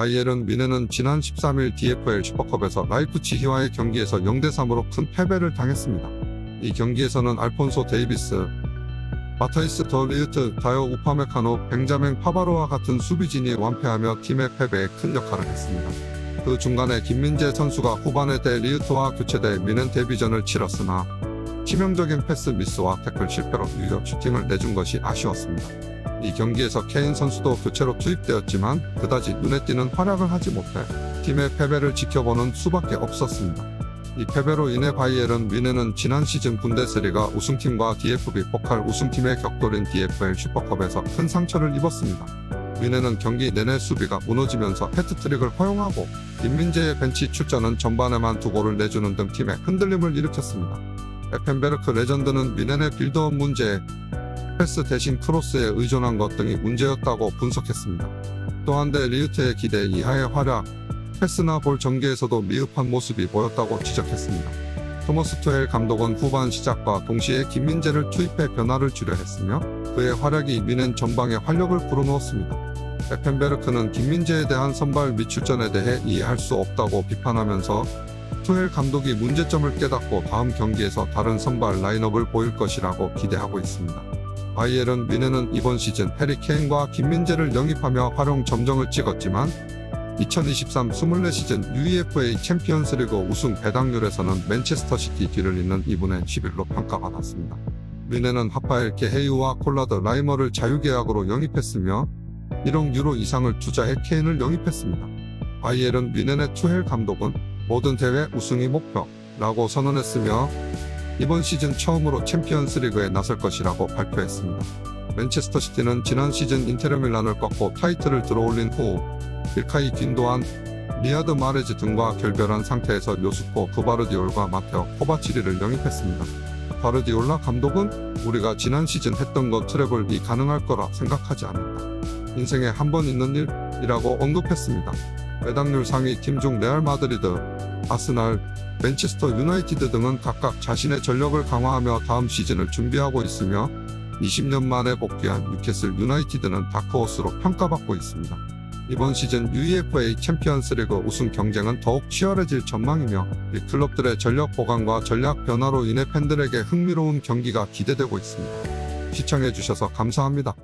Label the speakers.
Speaker 1: 바이에른 미네는 지난 13일 DFL 슈퍼컵에서 라이프치히와의 경기에서 0대3으로 큰 패배를 당했습니다. 이 경기에서는 알폰소 데이비스, 마타이스 더 리우트, 다요 우파메카노, 벤자멘 파바로와 같은 수비진이 완패하며 팀의 패배에 큰 역할을 했습니다. 그 중간에 김민재 선수가 후반에 대 리우트와 교체돼 미넨 데뷔전을 치렀으나 치명적인 패스 미스와 태클 실패로 유력 슈팅을 내준 것이 아쉬웠습니다. 이 경기에서 케인 선수도 교체로 투입되었지만 그다지 눈에 띄는 활약을 하지 못해 팀의 패배를 지켜보는 수밖에 없었습니다. 이 패배로 인해 바이에른 미네는 지난 시즌 분데스리가 우승팀과 DFB 포칼 우승팀의 격돌인 DFL 슈퍼컵에서 큰 상처를 입었습니다. 미네는 경기 내내 수비가 무너지면서 헤트트릭을 허용하고 김민재의 벤치 출전은 전반에만 두 골을 내주는 등 팀에 흔들림을 일으켰습니다. 에펜베르크 레전드는 미넨의 빌드업 문제에 패스 대신 크로스에 의존한 것 등이 문제였다고 분석했습니다. 또한 대 리우트의 기대 이하의 활약, 패스나 볼 전개에서도 미흡한 모습이 보였다고 지적했습니다. 토머스 투헬 감독은 후반 시작과 동시에 김민재를 투입해 변화를 주려 했으며 그의 활약이 미넨 전방에 활력을 불어넣었습니다. 에펜베르크는 김민재에 대한 선발 및 출전에 대해 이해할 수 없다고 비판하면서 투헬 감독이 문제점을 깨닫고 다음 경기에서 다른 선발 라인업을 보일 것이라고 기대하고 있습니다. 바이에른 미네는 이번 시즌 해리 케인과 김민재를 영입하며 활용 점정을 찍었지만 2023 24 시즌 UEFA 챔피언스리그 우승 배당률에서는 맨체스터 시티 뒤를 잇는 2분의 11로 평가받았습니다. 미네는 하파엘 게헤이와 콜라드 라이머를 자유계약으로 영입했으며 1억 유로 이상을 투자해 케인을 영입했습니다. 바이에른 미넨의 투헬 감독은 모든 대회 우승이 목표라고 선언했으며 이번 시즌 처음으로 챔피언스 리그에 나설 것이라고 발표했습니다. 맨체스터 시티는 지난 시즌 인테르 밀란을 꺾고 타이틀을 들어올린 후 빌카이 균도안, 리아드 마레즈 등과 결별한 상태에서 요스포 그바르디올과 마테오 코바치리를 영입했습니다. 바르디올라 감독은 우리가 지난 시즌 했던 것 트래블이 가능할 거라 생각하지 않는다. 인생에 한 번 있는 일이라고 언급했습니다. 배당률 상위 팀중 레알 마드리드, 아스날, 맨체스터 유나이티드 등은 각각 자신의 전력을 강화하며 다음 시즌을 준비하고 있으며 20년 만에 복귀한 뉴캐슬 유나이티드는 다크호스로 평가받고 있습니다. 이번 시즌 UEFA 챔피언스리그 우승 경쟁은 더욱 치열해질 전망이며 이 클럽들의 전력 보강과 전략 변화로 인해 팬들에게 흥미로운 경기가 기대되고 있습니다. 시청해주셔서 감사합니다.